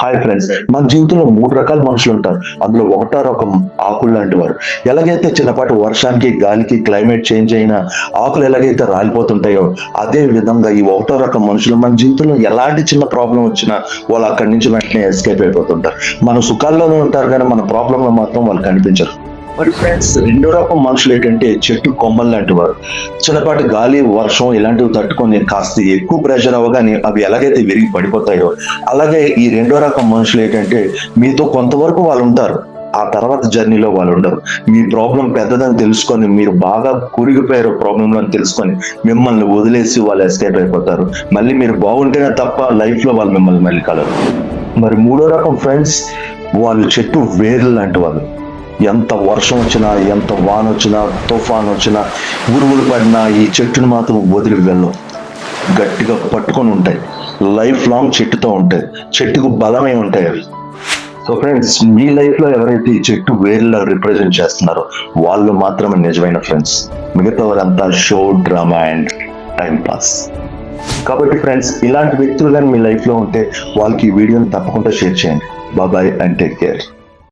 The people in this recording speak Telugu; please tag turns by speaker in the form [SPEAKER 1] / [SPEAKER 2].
[SPEAKER 1] హాయ్ ఫ్రెండ్స్ మన జీవితంలో మూడు రకాల మనుషులు ఉంటారు. అందులో ఒకటో రకం ఆకులు లాంటి వారు. ఎలాగైతే చిన్నపాటి వర్షానికి గాలికి క్లైమేట్ చేంజ్ అయినా ఆకులు ఎలాగైతే రాలిపోతుంటాయో అదే విధంగా ఈ ఒకటో రకం మనుషులు మన జీవితంలో ఎలాంటి చిన్న ప్రాబ్లం వచ్చినా వాళ్ళు అక్కడి నుంచి వెంటనే ఎస్కేప్ అయిపోతుంటారు. మన సుఖాల్లోనే ఉంటారు కానీ మన ప్రాబ్లంలో మాత్రం వాళ్ళు కనిపించరు. మరి ఫ్రెండ్స్ రెండో రకం మనుషులు ఏంటంటే చెట్టు కొమ్మలు లాంటి వారు. చిన్నపాటి గాలి వర్షం ఇలాంటివి తట్టుకొని కాస్త ఎక్కువ ప్రెషర్ అవ్వగానే అవి ఎలాగైతే విరిగి పడిపోతాయో అలాగే ఈ రెండో రకం మనుషులు ఏంటంటే మీతో కొంతవరకు వాళ్ళు ఉంటారు. ఆ తర్వాత జర్నీలో వాళ్ళు ఉండరు. మీ ప్రాబ్లం పెద్దదని తెలుసుకొని మీరు బాగా కురిగిపోయారు ప్రాబ్లంలో తెలుసుకొని మిమ్మల్ని వదిలేసి వాళ్ళు ఎస్కేప్ అయిపోతారు. మళ్ళీ మీరు బాగుంటేనే తప్ప లైఫ్లో వాళ్ళు మిమ్మల్ని మళ్ళీ కలరు. మరి మూడో రకం ఫ్రెండ్స్ వాళ్ళు చెట్టు వేర్లు లాంటి వాళ్ళు. ఎంత వర్షం వచ్చినా ఎంత వాన వచ్చినా తుఫాన్ వచ్చినా ఉరువులు పడినా ఈ చెట్టును మాత్రం వదిలి వెళ్ళవు గట్టిగా పట్టుకొని ఉంటాయి. లైఫ్ లాంగ్ చెట్టుతో ఉంటాయి. చెట్టుకు బలమై ఉంటాయి అవి. సో ఫ్రెండ్స్ మీ లైఫ్లో ఎవరైతే ఈ చెట్టు వేర్లో రిప్రజెంట్ చేస్తున్నారో వాళ్ళు మాత్రమే నిజమైన ఫ్రెండ్స్ మిగతా వాళ్ళంతా show drama and time pass కాబట్టి ఫ్రెండ్స్ ఇలాంటి వ్యక్తులు కానీ మీ లైఫ్లో ఉంటే వాళ్ళకి ఈ వీడియోని తప్పకుండా షేర్ చేయండి. బాబాయ్ అండ్ టేక్ కేర్